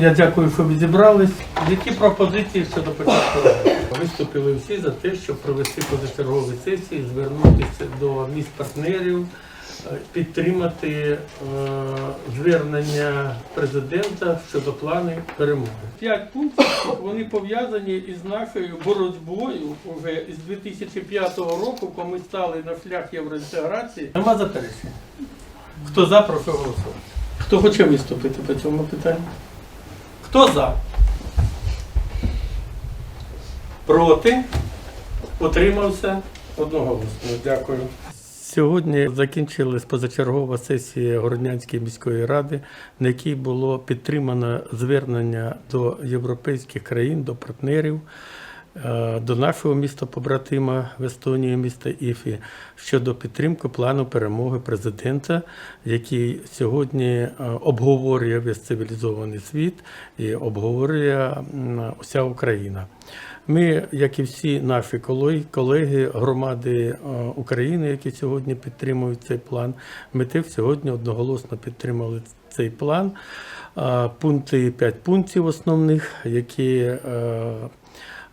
Я дякую, що ви зібрались. Які пропозиції щодо початку? Виступили всі за те, щоб провести позачергові сесії, звернутися до міст партнерів, е, підтримати е, звернення президента щодо плану перемоги. П'ять пунктів вони пов'язані із нашою боротьбою вже з 2005 року, коли ми стали на шлях євроінтеграції. Нема заперечень. Хто за, прошу голосувати. Хто хоче виступити по цьому питанню? Хто за? Проти? Утримався? Одноголосно. Дякую. Сьогодні закінчилась позачергова сесія Городнянської міської ради, на якій було підтримано звернення до європейських країн, до партнерів, до нашого міста побратима в Естонії, міста Іфі, щодо підтримки плану перемоги президента, який сьогодні е, обговорює весь цивілізований світ і обговорює м, вся Україна. Ми, як і всі наші колеги, громади е, України, які сьогодні підтримують цей план, ми теж сьогодні одноголосно підтримали цей план. Е, Пункти, п'ять пунктів основних, які е,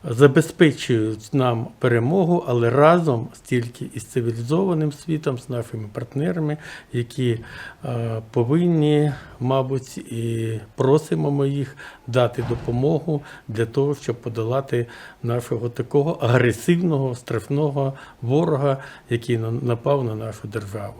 забезпечують нам перемогу, але разом стільки із цивілізованим світом, з нашими партнерами, які е, повинні, мабуть, і просимо ми їх дати допомогу для того, щоб подолати нашого такого агресивного, страшного ворога, який на- напав на нашу державу.